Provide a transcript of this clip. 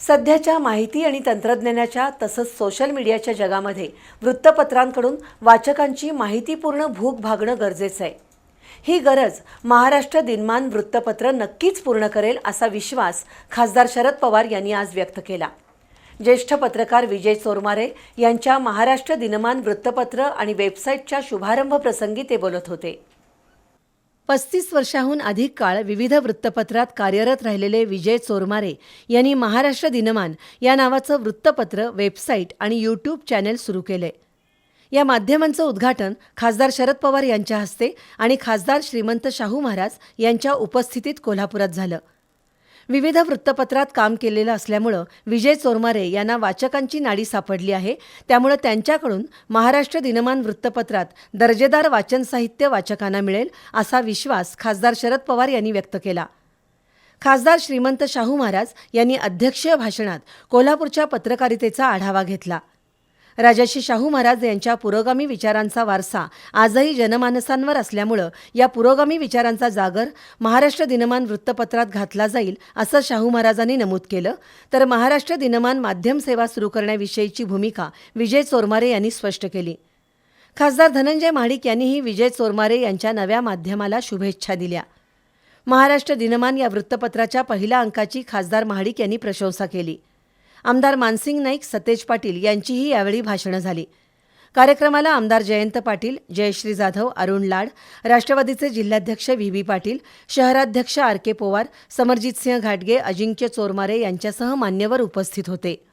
सध्याच्या माहिती आणि तंत्रज्ञानाच्या तसंच सोशल मीडियाच्या जगामध्ये वृत्तपत्रांकडून वाचकांची माहितीपूर्ण भूक भागणं गरजेचं आहे. ही गरज महाराष्ट्र दिनमान वृत्तपत्र नक्कीच पूर्ण करेल असा विश्वास खासदार शरद पवार यांनी आज व्यक्त केला. ज्येष्ठ पत्रकार विजय चोरमारे यांच्या महाराष्ट्र दिनमान वृत्तपत्र आणि वेबसाईटच्या शुभारंभ प्रसंगी ते बोलत होते. पस्तीस वर्षाहून अधिक काळ विविध वृत्तपत्रात कार्यरत राहिलेले विजय चोरमारे यांनी महाराष्ट्र दिनमान या नावाचं वृत्तपत्र वेबसाईट आणि यूट्यूब चॅनेल सुरू केले. या माध्यमांचं उद्घाटन खासदार शरद पवार यांच्या हस्ते आणि खासदार श्रीमंत शाहू महाराज यांच्या उपस्थितीत कोल्हापुरात झालं. विविध वृत्तपत्रात काम केलेलं असल्यामुळं विजय चोरमारे यांना वाचकांची नाडी सापडली आहे. त्यामुळं त्यांच्याकडून महाराष्ट्र दिनमान वृत्तपत्रात दर्जेदार वाचन साहित्य वाचकांना मिळेल असा विश्वास खासदार शरद पवार यांनी व्यक्त केला. खासदार श्रीमंत शाहू महाराज यांनी अध्यक्षीय भाषणात कोल्हापूरच्या पत्रकारितेचा आढावा घेतला. राजर्षी शाहू महाराज यांच्या पुरोगामी विचारांचा वारसा आजही जनमानसांवर असल्यामुळं या पुरोगामी विचारांचा जागर महाराष्ट्र दिनमान वृत्तपत्रात घातला जाईल असं शाहू महाराजांनी नमूद केलं. तर महाराष्ट्र दिनमान माध्यम सेवा सुरू करण्याविषयीची भूमिका विजय चोरमारे यांनी स्पष्ट केली. खासदार धनंजय महाडिक यांनीही विजय चोरमारे यांच्या नव्या माध्यमाला शुभेच्छा दिल्या. महाराष्ट्र दिनमान या वृत्तपत्राच्या पहिल्या अंकाची खासदार महाडिक यांनी प्रशंसा केली. आमदार मानसिंग नाईक सतेज पाटील यांचीही यावेळी भाषणं झाली. कार्यक्रमाला आमदार जयंत पाटील जयश्री जाधव अरुण लाड राष्ट्रवादीचे जिल्हाध्यक्ष व्ही बी पाटील शहराध्यक्ष आर के पोवार समरजितसिंह घाटगे अजिंक्य चोरमारे यांच्यासह मान्यवर उपस्थित होते.